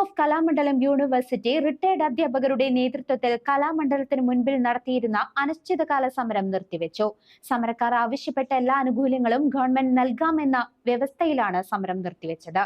Of Kalamandalam university retired അധ്യാപകരുടെ നേതൃത്വത്തിൽ കലാമണ്ഡലത്തിന് മുൻപിൽ നടത്തിയിരുന്ന അനിശ്ചിതകാല സമരം നിർത്തിവെച്ചു. സമരക്കാർ ആവശ്യപ്പെട്ട എല്ലാ ആനുകൂല്യങ്ങളും ഗവൺമെന്റ് നൽകാമെന്ന വ്യവസ്ഥയിലാണ് സമരം നിർത്തിവെച്ചത്.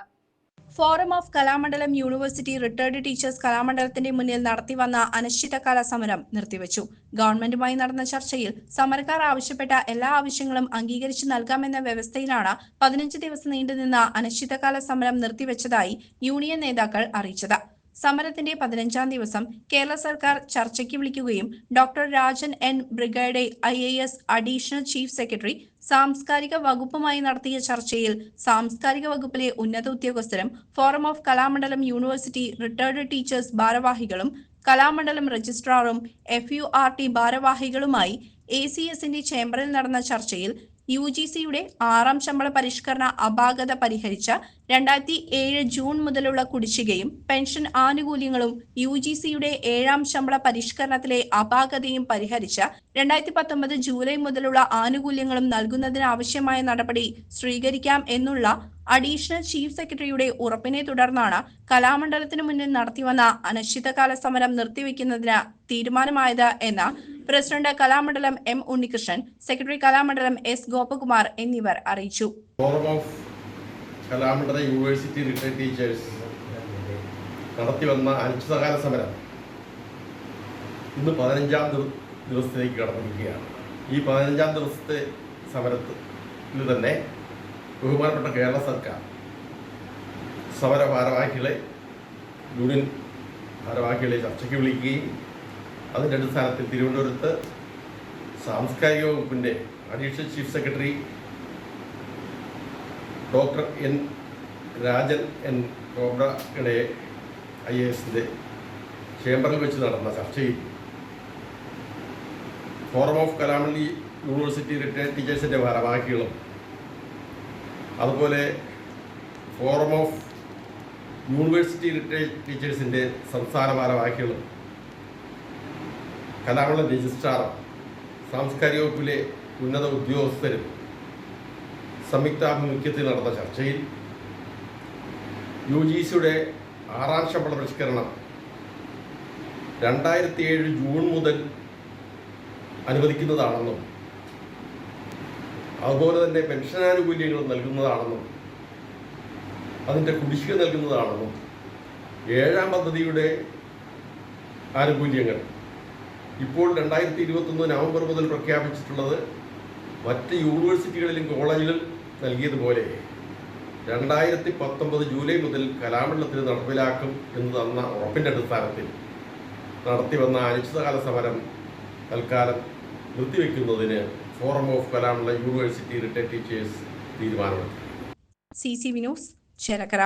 Forum of Kalamandalam university retired teachers കലാമണ്ഡലത്തിന്റെ മുന്നിൽ നടത്തിവന്ന അനിശ്ചിതകാല സമരം നിർത്തിവച്ചു. ഗവൺമെന്റുമായി നടന്ന ചർച്ചയിൽ സമരക്കാർ ആവശ്യപ്പെട്ട എല്ലാ ആവശ്യങ്ങളും അംഗീകരിച്ചു നൽകാമെന്ന വ്യവസ്ഥയിലാണ് പതിനഞ്ച് ദിവസം നീണ്ടുനിന്ന അനിശ്ചിതകാല സമരം നിർത്തിവച്ചതായി യൂണിയൻ നേതാക്കൾ അറിയിച്ചത്. സമരത്തിന്റെ പതിനഞ്ചാം ദിവസം കേരള സർക്കാർ ചർച്ചയ്ക്ക് വിളിക്കുകയും doctor Rajan N Khobragade I A S additional chief secretary സാംസ്കാരിക വകുപ്പുമായി നടത്തിയ ചർച്ചയിൽ സാംസ്കാരിക വകുപ്പിലെ ഉന്നത ഉദ്യോഗസ്ഥരും forum of Kalamandalam university retired teachers ഭാരവാഹികളും കലാമണ്ഡലം രജിസ്ട്രാറും എഫ് യു ആർ ടി ഭാരവാഹികളുമായി എ സി എസിന്റെ ചേംബറിൽ നടന്ന ചർച്ചയിൽ യു ജി സിയുടെ ആറാം ശമ്പള പരിഷ്കരണ അപാകത പരിഹരിച്ച രണ്ടായിരത്തി ഏഴ് ജൂൺ മുതലുള്ള കുടിശ്ശികയും പെൻഷൻ ആനുകൂല്യങ്ങളും യു ജി സിയുടെ ഏഴാം ശമ്പള പരിഷ്കരണത്തിലെ അപാകതയും പരിഹരിച്ച രണ്ടായിരത്തി പത്തൊമ്പത് ജൂലൈ മുതലുള്ള ആനുകൂല്യങ്ങളും നൽകുന്നതിനാവശ്യമായ നടപടി സ്വീകരിക്കാം എന്നുള്ള അഡീഷണൽ ചീഫ് സെക്രട്ടറിയുടെ ഉറപ്പിനെ തുടർന്നാണ് കലാമണ്ഡലത്തിന് മുന്നിൽ നടത്തിവന്ന അനിശ്ചിതകാല സമരം നിർത്തിവെക്കുന്നതിന് തീരുമാനമായത് എന്ന് president Kalamandalam M Unnikrishnan secretary Kalamandalam S Gopakumar എന്നിവർ അറിയിച്ചു. കലാമണ്ഡല യൂണിവേഴ്സിറ്റി റിട്ടയർഡ് ടീച്ചേഴ്സ് നടത്തി വന്ന അനിശ്ചിതകാല സമരം ഇന്ന് പതിനഞ്ചാം ദിവ- ദിവസത്തിലേക്ക് കടന്നിരിക്കുകയാണ്. ഈ പതിനഞ്ചാം ദിവസത്തെ സമരത്തിൽ തന്നെ ബഹുമാനപ്പെട്ട കേരള സർക്കാർ സമര ഭാരവാഹികളെ യൂണിയൻ ഭാരവാഹികളെ ചർച്ചയ്ക്ക് വിളിക്കുകയും അതിന്റെ അടിസ്ഥാനത്തിൽ തിരുവനന്തപുരത്ത് സാംസ്കാരിക വകുപ്പിന്റെ additional chief secretary doctor N Rajan N കോബ്രയുടെ I A എസിന്റെ ചേംബറിൽ വെച്ച് നടന്ന ചർച്ചയിൽ ഫോറം ഓഫ് കലാമണി യൂണിവേഴ്സിറ്റി റിട്ടയർഡ് ടീച്ചേഴ്സിന്റെ ഭാരവാഹികളും അതുപോലെ ഫോറം ഓഫ് യൂണിവേഴ്സിറ്റി റിട്ടയർഡ് ടീച്ചേഴ്സിന്റെ സംസ്ഥാന ഭാരവാഹികളും കലാമണ്ഡലം രജിസ്ട്രാറും സാംസ്കാരിക വകുപ്പിലെ ഉന്നത ഉദ്യോഗസ്ഥരും സംയുക്താഭിമുഖ്യത്തിൽ നടന്ന ചർച്ചയിൽ യു ജി സിയുടെ ആറാം ശമ്പള പരിഷ്കരണം രണ്ടായിരത്തി ഏഴ് ജൂൺ മുതൽ അനുവദിക്കുന്നതാണെന്നും അതുപോലെ തന്നെ പെൻഷനാനുകൂല്യങ്ങൾ നൽകുന്നതാണെന്നും അതിന്റെ കുടിശ്ശിക നൽകുന്നതാണെന്നും ഏഴാം പദ്ധതിയുടെ ആനുകൂല്യങ്ങൾ ഇപ്പോൾ രണ്ടായിരത്തി ഇരുപത്തൊന്ന് നവംബർ മുതൽ പ്രഖ്യാപിച്ചിട്ടുള്ളത് മറ്റ് യൂണിവേഴ്സിറ്റികളിലും കോളേജിലും നൽകിയതുപോലെ രണ്ടായിരത്തി പത്തൊമ്പത് ജൂലൈ മുതൽ കലാമണ്ഡലത്തിന് നടപ്പിലാക്കും എന്ന് തന്ന ഉറപ്പിന്റെ അടിസ്ഥാനത്തിൽ നടത്തി വന്ന അനിശ്ചിതകാല സമരം തൽക്കാലം നിർത്തിവെക്കുന്നതിന് forum of Kalamandalam university retire teachers തീരുമാനമെടുത്തു. C C Vinod Chelakkara.